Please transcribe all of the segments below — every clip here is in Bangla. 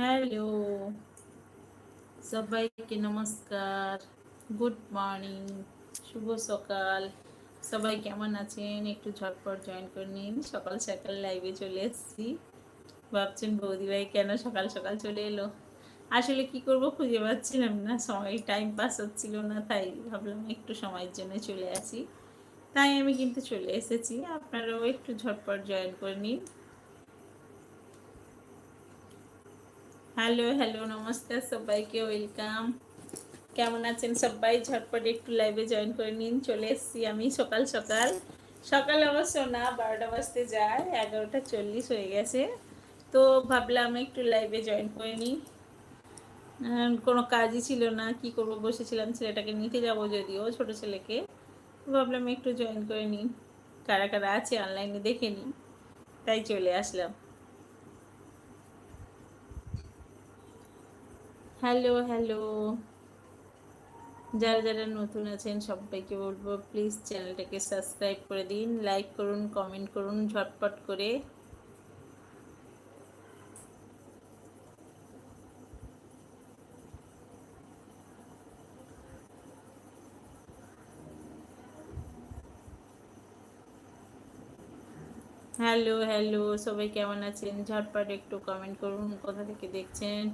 হ্যালো সবাইকে নমস্কার। গুড মর্নিং শুভ সকাল। সবাই কেমন আছেন? একটু ঝটপট জয়েন করে নিন। সকাল সকাল লাইভে চলে এসেছি। ভাবছেন বৌদিভাই কেন সকাল সকাল চলে এলো? আসলে কি করব খুঁজে পাচ্ছিলাম না। সময় টাইম পাস হচ্ছিল না, তাই ভাবলাম একটু সময়ের জন্য চলে আসি। তাই আমি কিন্তু চলে এসেছি। আপনারাও একটু ঝটপট জয়েন করে নিন। হ্যালো হ্যালো, নমস্কার সবাইকে ওয়েলকাম কেমন আছেন সবাই? ঝটপট একটু লাইভে জয়েন করে নিন। চলে এসেছি আমি সকাল সকাল। সকাল অবশ্য না, বারোটা বাজতে যায়, এগারোটা চল্লিশ হয়ে গেছে। তো ভাবলাম একটু লাইভে জয়েন করে নিই। কোনো কাজই ছিল না, কি করব? বসেছিলাম ছেলেটাকে নিতে যাব যদিও, ছোট ছেলেকে। ভাবলাম একটু জয়েন করে নিই। কারা কারা আছে অনলাইনে দেখে নিই। তাই চলে আসলাম। Hello hello. যারা যারা নতুন আছেন, সবাইকে বলব প্লিজ চ্যানেলটাকে সাবস্ক্রাইব করে দিন লাইক করুন কমেন্ট করুন, ঝটপট করে। হ্যালো হ্যালো, সবাই কেমন আছেন? ঝটপট একটু কমেন্ট করুন, কোথা থেকে দেখছেন?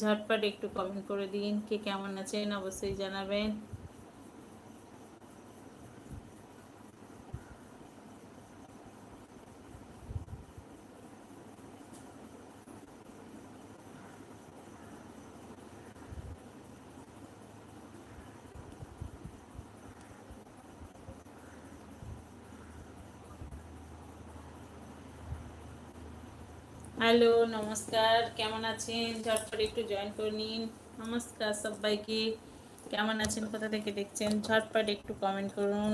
ঝটপট একটু কমেন্ট করে দিন কে কেমন আছেন অবশ্যই জানাবেন। হ্যালো, নমস্কার। কেমন আছেন? ঝটপট একটু জয়েন করে নিন। নমস্কার সবাইকে। কেমন আছেন? কোথা থেকে দেখছেন? ঝটপট একটু কমেন্ট করুন।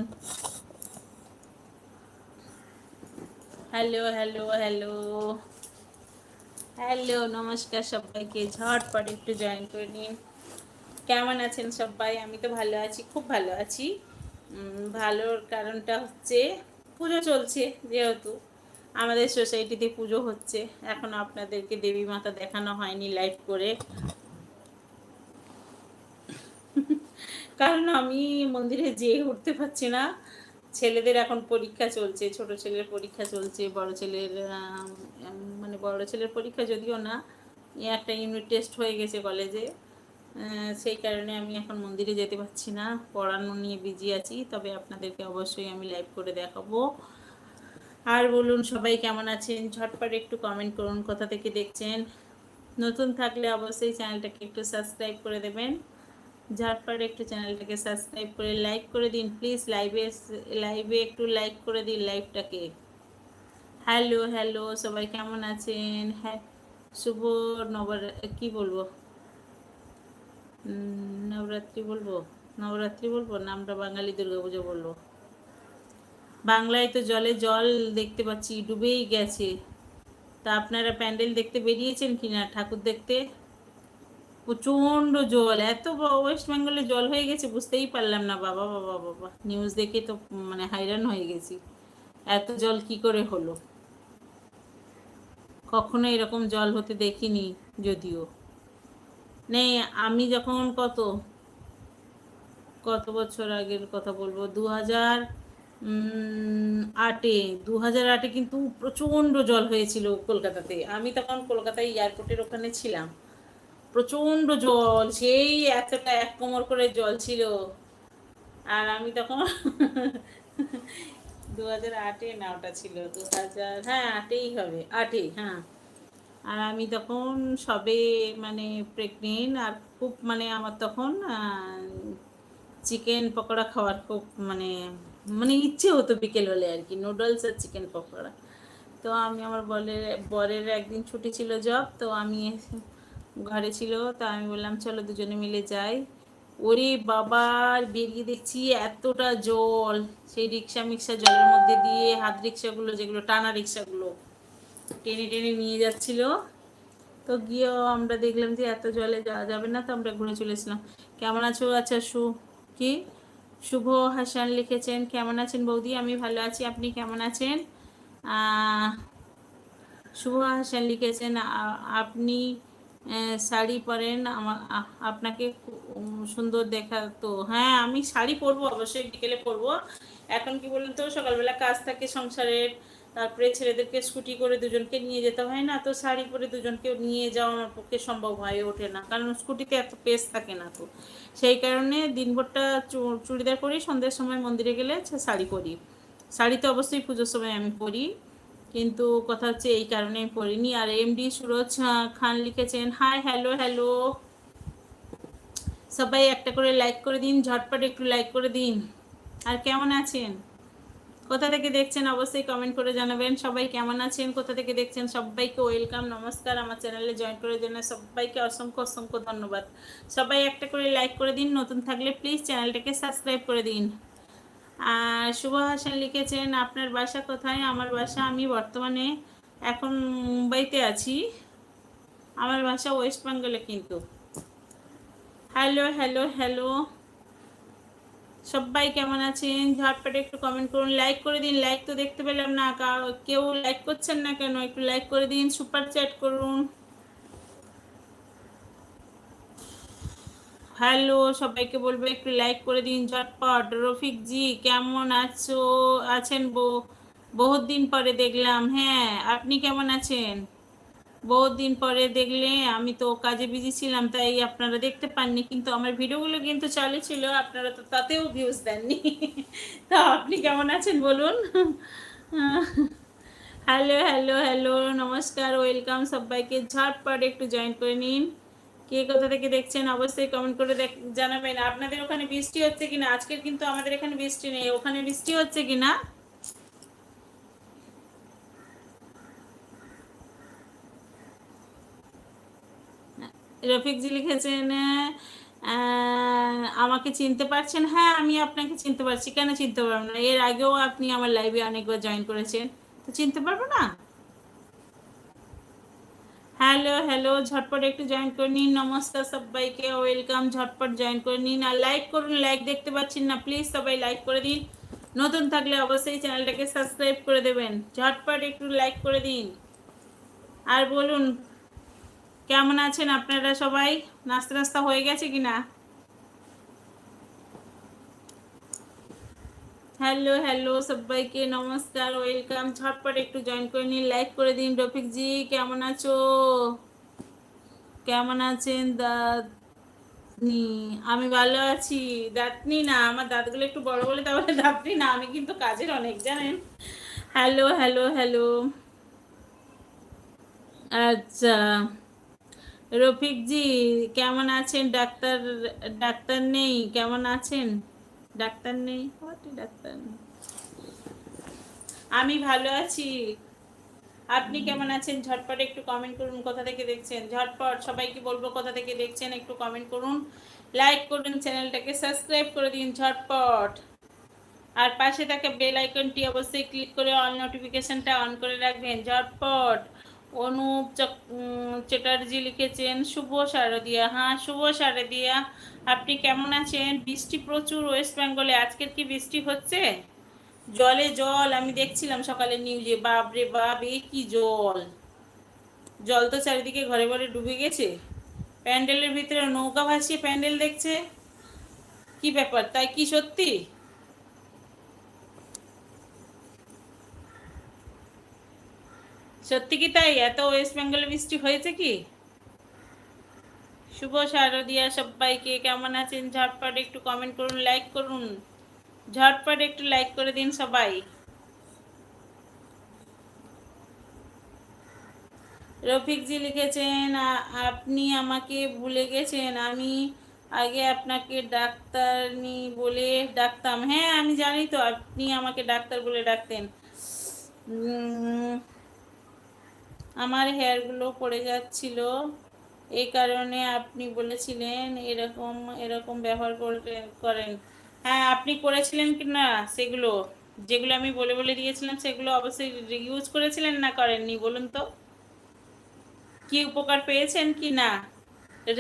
Hello hello hello. হ্যালো, নমস্কার সবাইকে। ঝটপট একটু জয়েন করে নিন। কেমন আছেন সবাই? আমি তো ভালো আছি, খুব ভালো আছি। ভালোর কারণটা হচ্ছে, পুজো চলছে যেহেতু। আমাদের সোসাইটিতে পুজো হচ্ছে। এখন আপনাদেরকে দেবী মাতা দেখানো হয়নি লাইভ করে। কারণ আমি মন্দিরে যেয়ে উঠতে পারছি না। ছেলেদের এখন পরীক্ষা চলছে, ছোট ছেলের পরীক্ষা চলছে, বড় ছেলের মানে বড় ছেলের পরীক্ষা যদিও না একটা ইউনিট টেস্ট হয়ে গেছে কলেজে সেই কারণে আমি এখন মন্দিরে যেতে পারছি না। পড়ানো নিয়ে বিজি আছি, তবে আপনাদেরকে অবশ্যই আমি লাইভ করে দেখাবো। আর বলুন, সবাই কেমন আছেন? ঝটপট একটু কমেন্ট করুন, কোথা থেকে দেখছেন? নতুন থাকলে অবশ্যই চ্যানেলটাকে একটু সাবস্ক্রাইব করে দেবেন। ঝটপট একটু চ্যানেলটাকে সাবস্ক্রাইব করে লাইক করে দিন প্লিজ লাইভে লাইভে একটু লাইক করে দিন লাইভটাকে হ্যালো হ্যালো সবাই কেমন আছেন? হ্যাঁ শুভ নবর, কি বলব? নবরাত্রি বলব? নবরাত্রি বলব? নামটা বাঙালি দুর্গাপুজো বলব। বাংলায় তো জলে জল দেখতে পাচ্ছি, ডুবেই গেছে। তা আপনারা প্যান্ডেল দেখতে বেরিয়েছেন কি না ঠাকুর দেখতে? প্রচণ্ড জল, এত ওয়েস্ট বেঙ্গলে জল হয়ে গেছে, বুঝতেই পারলাম না। বাবা বাবা বাবা, নিউজ দেখে তো মানে হাইরান হয়ে গেছি। এত জল কি করে হলো? কখনো এরকম জল হতে দেখিনি যদিও। নেই আমি যখন কত কত বছর আগের কথা বলব? দু হাজার আটে দু হাজার আটে কিন্তু প্রচণ্ড জল হয়েছিল কলকাতাতে। আমি তখন কলকাতায় এয়ারপোর্টের ওখানে ছিলাম। প্রচণ্ড জল, সেই এতটা এক কোমর করে জল ছিল। আর আমি তখন দু হাজার আটে না, ওটা ছিল। দু হাজার হ্যাঁ আটেই হবে আটেই হ্যাঁ। আর আমি তখন সবে মানে প্রেগনেন্ট আর খুব মানে আমার তখন চিকেন পকোড়া খাওয়ার খুব মানে মানে ইচ্ছে হতো বিকেল হলে আর কি নুডলস আর চিকেন পকোড়া। তো আমি আমার বলের বরের একদিন ছুটি ছিল জব তো আমি ঘরে ছিল, তো আমি বললাম, চলো দুজনে মিলে যাই। ওরে বাবার, বেরিয়ে দেখছি এতটা জল, সেই রিক্সা মিক্সা জলের মধ্যে দিয়ে হাত রিক্সাগুলো যেগুলো, টানা রিক্সাগুলো টেনে টেনে নিয়ে যাচ্ছিল। তো গিয়েও আমরা দেখলাম যে এত জলে যাওয়া যাবে না, তো আমরা ঘুরে চলেছিলাম কেমন আছো? আচ্ছা সু কি? শুভ হাসান লিখেছেন, কেমন আছেন বৌদি? আমি ভালো আছি, আপনি কেমন আছেন? শুভ হাসান লিখেছেন আপনি শাড়ি পরেন, আমা- আপনাকে সুন্দর দেখা, তো হ্যাঁ আমি শাড়ি পরবো, অবশ্যই বিকেলে পরবো। এখন কি বলুন তো, সকালবেলা কাজ থাকে সংসারের তারপরে ছেলেদেরকে স্কুটি করে দুজনকে নিয়ে যেতে হয় না, তো শাড়ি পরে দুজনকে নিয়ে যাওয়া আমার পক্ষে সম্ভব হয়ে ওঠে না, কারণ স্কুটিতে এত পেস থাকে না তো। সেই কারণে দিনভরটা চুড়িদার পরি সন্ধ্যের সময় মন্দিরে গেলে শাড়ি পরি। শাড়ি তো অবশ্যই পুজোর সময় আমি পরি, কিন্তু কথা হচ্ছে এই কারণে আমি পড়িনি আর এমডি সুরজ খান লিখেছেন হাই হ্যালো হ্যালো সবাই একটা করে লাইক করে দিন, ঝটপট একটু লাইক করে দিন। আর কেমন আছেন? কোথা থেকে দেখছেন অবশ্যই কমেন্ট করে জানাবেন। সবাই কেমন আছেন? কোথা থেকে দেখছেন? সবাইকে ওয়েলকাম নমস্কার। আমার চ্যানেলে জয়েন করার জন্য সবাইকে অসংখ্য অসংখ্য ধন্যবাদ। সবাই একটা করে লাইক করে দিন, নতুন থাকলে প্লিজ চ্যানেলটাকে সাবস্ক্রাইব করে দিন। আর শুভ হাসান লিখেছেন, আপনার বাসা কোথায়? আমার বাসা আমি বর্তমানে এখন মুম্বাইতে আছি। আমার বাসা ওয়েস্ট বেঙ্গলে কিন্তু। হ্যালো হ্যালো হ্যালো সবাই কেমন আছেন? ঝটপট একটু কমেন্ট করুন। লাইক করে দিন। লাইক তো দেখতে পেলাম না। কেউ লাইক করছেন না কেন? একটু লাইক করে দিন। সুপার চ্যাট করুন। হ্যালো সবাইকে বলব একটু লাইক করে দিন। ঝটপট। রফিক জি, কেমন আছো? আছেন বহুত দিন পরে দেখলাম। হ্যাঁ আপনি কেমন আছেন? বহুত দিন পরে দেখলে, আমি তো কাজে বিজি ছিলাম, তাই আপনারা দেখতে পাননি। কিন্তু আমার ভিডিওগুলো কিন্তু চালু ছিল, আপনারা তো তাতেও ভিউজ দেননি। তা আপনি কেমন আছেন বলুন? হ্যালো হ্যালো হ্যালো, নমস্কার, ওয়েলকাম সবাইকে। ঝটপট একটু জয়েন করে নিন। কে কোথা থেকে দেখছেন অবশ্যই কমেন্ট করে জানাবেন। আপনাদের ওখানে বৃষ্টি হচ্ছে কিনা? আজকের কিন্তু আমাদের এখানে বৃষ্টি নেই, ওখানে বৃষ্টি হচ্ছে কিনা? রফিকজি লিখেছেন আমাকে চিনতে পারছেন? হ্যাঁ আমি আপনাকে চিনতে পারছি। কেন চিনতে পারব না? এর আগেও আপনি আমার লাইভে অনেকবার জয়েন করেছেন। তো চিনতে পারব না? হ্যালো হ্যালো ঝটপট একটু জয়েন করে নিন। নমস্কার সবাইকে ওয়েলকাম ঝটপট জয়েন করে নিন। আর লাইক করুন লাইক দেখতে পাচ্ছেন না প্লিজ সবাই লাইক করে দিন। নতুন থাকলে অবশ্যই চ্যানেলটাকে সাবস্ক্রাইব করে দেবেন। ঝটপট একটু লাইক করে দিন। আর বলুন কেমন আছেন আপনারা সবাই? নাস্তা নাস্তা হয়ে গেছে কিনা? হ্যালো হ্যালো সবাইকে নমস্কার ওয়েলকাম ঝটপট একটু জয়েন করে নিন লাইক করে দিন। রফিক জি, কেমন আছো? কেমন আছেন দাঁতনি আমি ভালো আছি। দাঁতনি না, আমার দাঁতগুলো একটু বড় বলে তাহলে দাঁতনি না, আমি কিন্তু কাজের অনেক, জানেন? হ্যালো হ্যালো হ্যালো আচ্ছা। রফিক জি কেমন আছেন? ডাক্তার ডাক্তার নেই, কেমন আছেন? ডাক্তার নেই? ডাক্তার? আমি ভালো আছি। আপনি কেমন আছেন? ঝটপট একটু কমেন্ট করুন, কোথা থেকে দেখছেন? ঝটপট, সবাইকে বলব কোথা থেকে দেখছেন, একটু কমেন্ট করুন। লাইক করুন, চ্যানেলটাকে সাবস্ক্রাইব করে দিন, ঝটপট। আর পাশে থাকা বেল আইকনটি অবশ্যই ক্লিক করে অল নোটিফিকেশনটা অন করে রাখবেন, ঝটপট। অনুপ চ্যাটার্জি লিখেছেন, শুভ শারদিয়া। হ্যাঁ শুভ শারদিয়া। আপনি কেমন আছেন? বৃষ্টি প্রচুর ওয়েস্ট বেঙ্গলে। আজকের কি বৃষ্টি হচ্ছে? জলে জল, আমি দেখছিলাম সকালে নিউজে বাপরে বাপ, এ কি জল? জল তো চারিদিকে ঘরে ঘরে ডুবে গেছে। প্যান্ডেলের ভিতরে নৌকা ভাসিয়ে প্যান্ডেল দেখছে? কি ব্যাপার? তাই কি সত্যি? সত্যি কি তাই? এত ওয়েস্ট বেঙ্গল বৃষ্টি হয়েছে কি? শুভ শারদিয়া সবাইকে, কেমন আছেন? ঝটপট একটু কমেন্ট করুন লাইক করুন। ঝটপট একটু লাইক করে দিন সবাই। রফিকজি লিখেছেন, "আ- আপনি আমাকে ভুলে গেছেন। আমি আগে আপনাকে ডাক্তারনি বলে ডাকতাম। হ্যাঁ আমি জানি তো, আপনি আমাকে ডাক্তার বলে ডাকতেন। আমার হেয়ারগুলো পড়ে যাচ্ছিল। এই কারণে আপনি বলেছিলেন এরকম এরকম ব্যবহার করেন। হ্যাঁ আপনি করেছিলেন কি না সেগুলো? যেগুলো আমি বলে বলে দিয়েছিলাম সেগুলো অবশ্যই ইউজ করেছিলেন না করেননি, বলুন তো? কি উপকার পেয়েছেন কি না?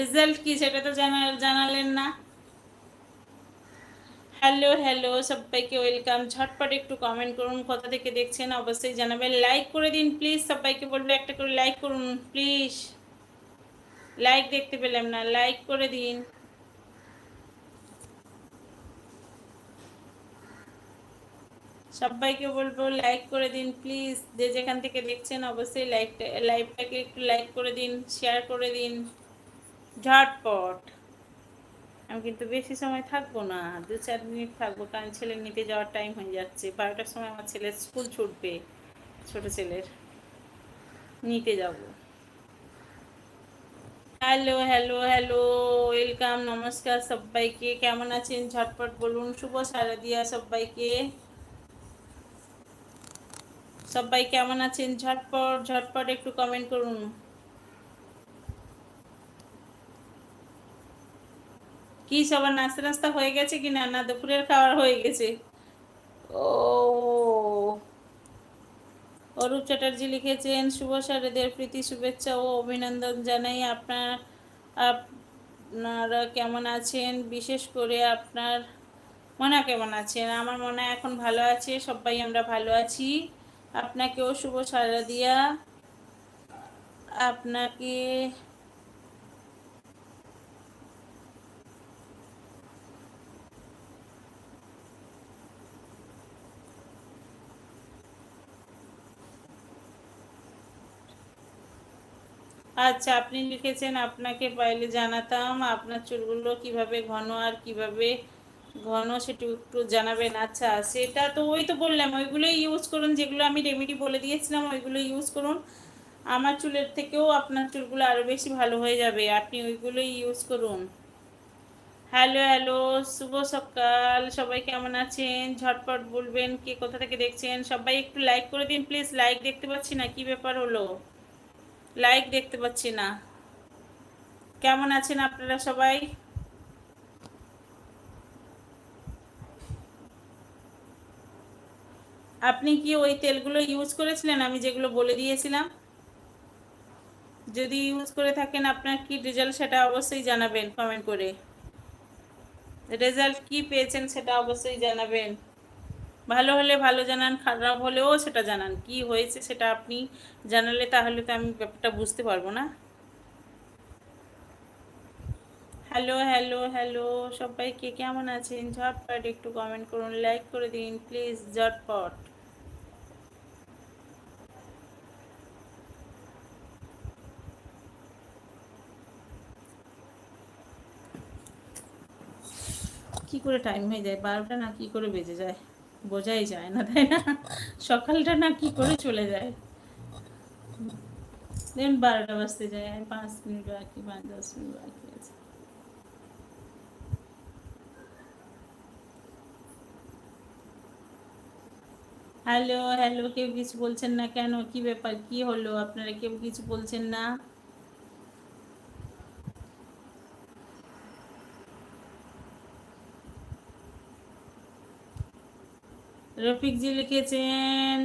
রেজাল্ট কি সেটা তো জানা, জানালেন না। হ্যালো হ্যালো সবাইকে ওয়েলকাম। ঝটপট একটু কমেন্ট করুন, কোথা থেকে দেখছেন অবশ্যই জানাবেন। লাইক করে দিন প্লিজ সবাইকে বলব একটা করে লাইক করুন প্লিজ লাইক দেখতে পেলাম না লাইক করে দিন। সবাইকে বলব লাইক করে দিন প্লিজ যে যেখান থেকে দেখছেন অবশ্যই লাইকটা লাইভটাকে একটু লাইক করে দিন শেয়ার করে দিন। ঝটপট। আমি কিন্তু বেশি সময় থাকব না। দু চার মিনিট থাকব, কারণ ছেলে নিতে যাওয়ার টাইম হয়ে যাচ্ছে। বারোটার সময় আমার ছেলের স্কুল ছুটবে, ছোট ছেলের। নিতে যাব। হ্যালো হ্যালো হ্যালো ওয়েলকাম নমস্কার সবাইকে। কেমন আছেন? ঝটপট বলুন, শুভ শারদিয়া সবাইকে। সবাই কেমন আছেন? ঝটপট ঝটপট একটু কমেন্ট করুন। কি সবার নাস্তা নাস্তা হয়ে গেছে কি না? না, দুপুরের খাবার হয়ে গেছে। ও, অরূপ চ্যাটার্জি লিখেছেন, শুভ শারদের প্রীতি, শুভেচ্ছা ও অভিনন্দন জানাই আপনার। আপনারা কেমন আছেন? বিশেষ করে আপনার মনা কেমন আছেন? আমার মনে এখন ভালো আছে, সবাই আমরা ভালো আছি। আপনাকেও শুভ সারা দিয়া আপনাকে আচ্ছা আপনি লিখেছেন, আপনাকে পাইলে জানাতাম আপনার চুলগুলো কীভাবে ঘন আর কীভাবে ঘন সেটা একটু জানাবেন। আচ্ছা সেটা তো ওই তো বললাম, ওইগুলোই ইউজ করুন, যেগুলো আমি রেমেডি বলে দিয়েছিলাম, ওইগুলো ইউজ করুন। আমার চুলের থেকেও আপনার চুলগুলো আরও বেশি ভালো হয়ে যাবে, আপনি ওইগুলোই ইউজ করুন। হ্যালো হ্যালো শুভ সকাল, সবাই কেমন আছেন? ঝটপট বলবেন, কে কোথা থেকে দেখছেন? সবাই একটু লাইক করে দিন প্লিজ লাইক দেখতে পাচ্ছি না, কি ব্যাপার হলো? লাইক দেখতে পাচ্ছি না। কেমন আছেন আপনারা সবাই? আপনি কি ওই তেলগুলো ইউজ করেছিলেন? আমি যেগুলো বলে দিয়েছিলাম। যদি ইউজ করে থাকেন, আপনার কি রেজাল্ট সেটা অবশ্যই জানাবেন কমেন্ট করে। রেজাল্ট কি পেয়েছেন সেটা অবশ্যই জানাবেন। ভালো হলে ভালো জানান, খারাপ হলেও সেটা জানান। কি হয়েছে সেটা আপনি জানালে তাহলে তো আমি ব্যাপারটা বুঝতে পারব না। হ্যালো হ্যালো হ্যালো, সবাই কে কেমন আছেন? ঝটপট একটু কমেন্ট করুন লাইক করে দিন প্লিজ ঝটপট। কি করে টাইম হয়ে যায়? বারোটা না কি করে বেজে যায়? বোঝাই যায় না, তাই না? সকালটা না কি করে চলে যায়? দেন বারোটা বাজতে যায়, পাঁচ মিনিট বাকি, পাঁচ, দশ মিনিট বাকি আছে। হ্যালো হ্যালো, কেউ কিছু বলছেন না কেন? কি ব্যাপার? কি হলো? আপনারা কেউ কিছু বলছেন না? রফিকজি লিখেছেন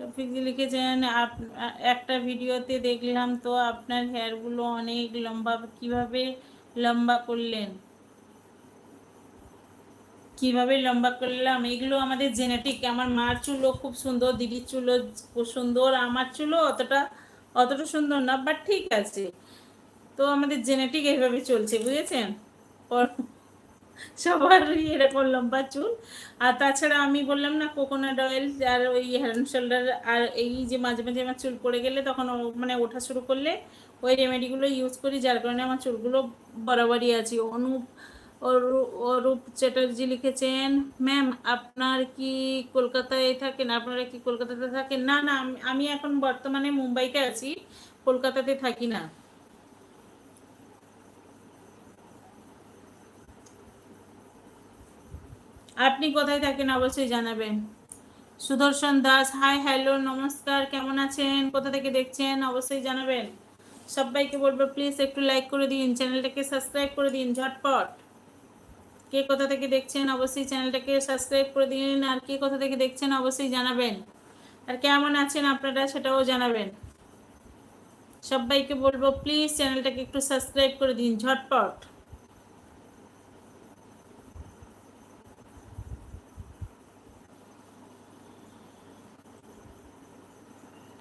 রফিকজি লিখেছেন একটা ভিডিওতে দেখলাম তো আপনার হেয়ারগুলো অনেক লম্বা, কীভাবে লম্বা করলেন? কীভাবে লম্বা করলাম? এগুলো আমাদের জেনেটিক আমার মার চুলও খুব সুন্দর, দিদির চুলও খুব সুন্দর, আমার চুলও অতটা অতটা সুন্দর না বাট ঠিক আছে। তো আমাদের জেনেটিক এইভাবে চলছে, বুঝেছেন? সবারই এরকম লম্বা চুল। আর তাছাড়া আমি বললাম না কোকোনাট অয়েল আর ওই হ্যান্ড শোল্ডার আর এই যে মাঝে মাঝে আমার চুল পড়ে গেলে তখন মানে ওঠা শুরু করলে ওই রেমেডিগুলো ইউজ করি, যার কারণে আমার চুলগুলো বরাবরই আছে। অনুপ অরূপ চ্যাটার্জি লিখেছেন ম্যাম আপনার কি কলকাতায় থাকেন? আপনারা কি কলকাতাতে থাকেন? না না আমি এখন বর্তমানে মুম্বাইতে আছি, কলকাতাতে থাকি না। আপনি কোথায় থাকেন অবশ্যই জানাবেন। সুদর্শন দাস হাই হ্যালো নমস্কার, কেমন আছেন? কোথা থেকে দেখছেন? অবশ্যই জানাবেন। সবাইকে বলব প্লিজ একটু লাইক করে দিন, চ্যানেলটাকে সাবস্ক্রাইব করে দিন, ঝটপট। কে কোথা থেকে দেখছেন? অবশ্যই চ্যানেলটাকে সাবস্ক্রাইব করে দিন, আর কে কোথা থেকে দেখছেন? অবশ্যই জানাবেন। আর কেমন আছেন আপনারা সেটাও জানাবেন। সবাইকে বলব প্লিজ চ্যানেলটাকে একটু সাবস্ক্রাইব করে দিন, ঝটপট।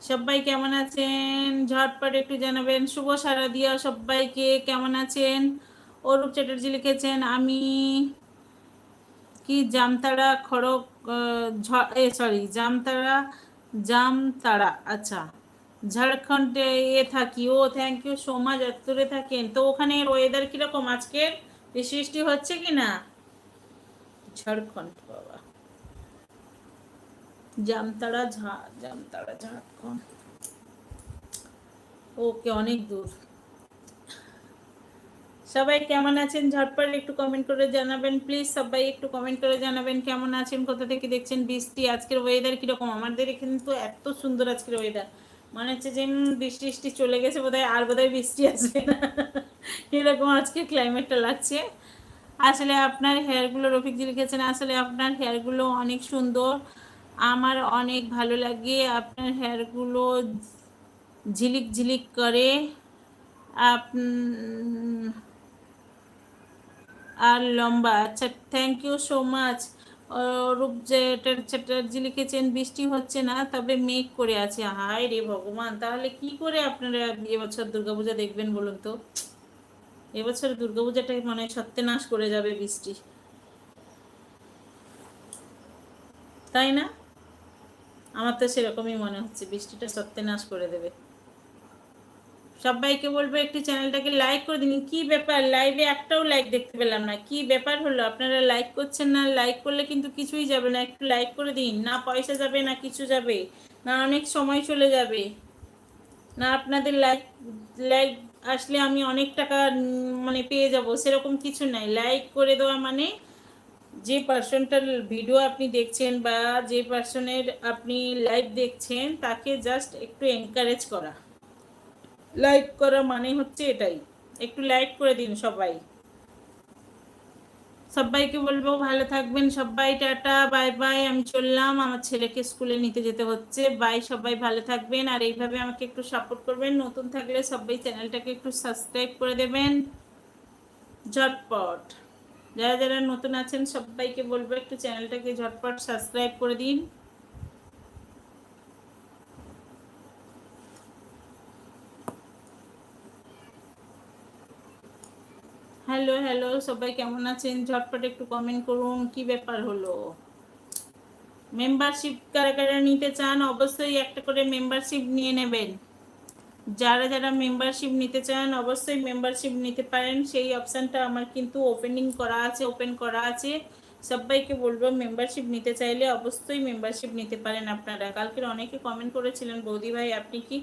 সবাই কেমন আছেন? ঝটপট একটু জানাবেন। শুভ সারা দিয়া সবাইকে কেমন আছেন? অরূপ চ্যাটার্জি লিখেছেন, আমি কি জামতারা খড়ক এ সরি জামতারা জামতারা আচ্ছা। ঝাড়খণ্ডে এ থাকি, ও থ্যাংক ইউ সো মাচ এত্তরে থাকেন। তো ওখানে ওয়েদার কীরকম? আজকের বৃষ্টি হচ্ছে কি না ঝাড়খণ্ড, বাবা। জামতারা ঝা জামতারা ঝাড়খণ্ড ওকে, অনেক দূর। সবাই কেমন আছেন? ঝটপট একটু কমেন্ট করে জানাবেন প্লিজ সবাই একটু কমেন্ট করে জানাবেন, কেমন আছেন? কোথা থেকে দেখছেন বৃষ্টি? আজকের ওয়েদার কীরকম? আমাদের এখানে তো এত সুন্দর আজকের ওয়েদার মনে হচ্ছে যে বৃষ্টি বৃষ্টি চলে গেছে, বোধহয় আর বোধহয় বৃষ্টি আসবে না। এরকম আজকে ক্লাইমেটটা লাগছে? আসলে আপনার হেয়ারগুলো রফিকজি লিখেছেন, আসলে আপনার হেয়ারগুলো অনেক সুন্দর। আমার অনেক ভালো লাগে আপনার হেয়ারগুলো ঝিলিক ঝিলিক করে। আপ আর লম্বা। আচ্ছা থ্যাংক ইউ সো মাচ রূপ চ্যাটার্জি লিখেছেন বৃষ্টি হচ্ছে না, তবে মেঘ করে আছে। হায় রে ভগবান, তাহলে কি করে আপনারা এবছর দুর্গাপূজা দেখবেন বলুন তো? এবছর দুর্গাপূজাটাই মনে সত্যনাশ করে যাবে বৃষ্টি। তাই না? আমার তো সেরকমই মনে হচ্ছে। বৃষ্টিটা সত্যনাশ করে দেবে। সবাইকে বলব একটু চ্যানেলটাকে লাইক করে দিন। কি ব্যাপার? লাইভে একটাও লাইক দেখতে পেলাম না। কি ব্যাপার হলো? আপনারা লাইক করছেন না? লাইক করলে কিন্তু কিছুই যাবে না। একটু লাইক করে দিন। না পয়সা যাবে, না কিছু যাবে। না অনেক সময় চলে যাবে। না আপনাদের লাইক লাইক আসলে আমি অনেক টাকা মানে পেয়ে যাব। সেরকম কিছু নাই। লাইক করে দেওয়া মানে যে পার্সনটার ভিডিও আপনি দেখছেন বা যে পার্সনের আপনি লাইভ দেখছেন, তাকে জাস্ট একটু এনকারেজ করা। লাইক করা মানে হচ্ছে এটাই। একটু লাইক করে দিন সবাই। সবাইকে বলব, ভালো থাকবেন সবাই, টাটা বাই বাই আমি চললাম, আমার ছেলেকে স্কুলে নিতে যেতে হচ্ছে। বাই সবাই, ভালো থাকবেন। আর এইভাবে আমাকে একটু সাপোর্ট করবেন। নতুন থাকলে সবাই চ্যানেলটাকে একটু সাবস্ক্রাইব করে দেবেন। ঝটপট। যারা যারা নতুন আছেন, সবাইকে বলব একটু চ্যানেলটাকে ঝটপট সাবস্ক্রাইব করে দিন। হ্যালো হ্যালো, সবাই কেমন আছেন? ঝটপট একটু কমেন্ট করুন, কি ব্যাপার হলো? মেম্বারশিপ কারা কারা নিতে চান, অবশ্যই একটা করে মেম্বারশিপ নিয়ে নেবেন। যারা যারা মেম্বারশিপ নিতে চান, অবশ্যই মেম্বারশিপ নিতে পারেন। সেই অপশানটা আমার কিন্তু ওপেনিং করা আছে ওপেন করা আছে। সবাইকে বলব মেম্বারশিপ নিতে চাইলে অবশ্যই মেম্বারশিপ নিতে পারেন আপনারা। কালকের অনেকে কমেন্ট করেছিলেন, বৌদি ভাই, আপনি কি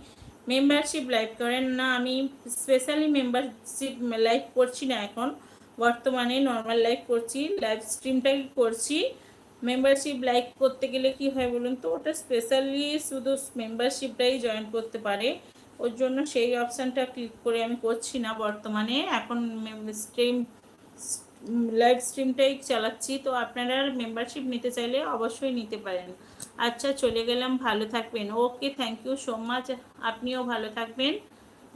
মেম্বারশিপ লাইভ করেন? না, আমি স্পেশালি মেম্বারশিপ লাইভ করছি না এখন। বর্তমানে নর্মাল লাইভ করছি লাইভ স্ট্রিমটাই করছি। মেম্বারশিপ লাইক করতে গেলে কি হয় বলুন তো, ওটা স্পেশালি শুধু মেম্বারশিপটাই জয়েন করতে পারে। ওর জন্য সেই অপশানটা ক্লিক করে আমি করছি না বর্তমানে। এখন স্ট্রিম লাইভ স্ট্রিমটাই চালাচ্ছি। তো আপনারা মেম্বারশিপ নিতে চাইলে অবশ্যই নিতে পারেন। আচ্ছা চলে গেলাম। ভালো থাকবেন। Okay thank you so much আপনিও ভালো থাকবেন।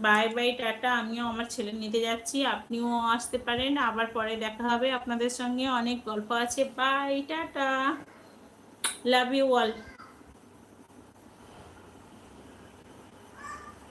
Bye bye tata. আমিও আমার ছেলে নিতে যাচ্ছি। আপনিও আসতে পারেন। আবার পরে দেখা হবে। আপনাদের সঙ্গে অনেক গল্প আছে। Bye tata. Love you all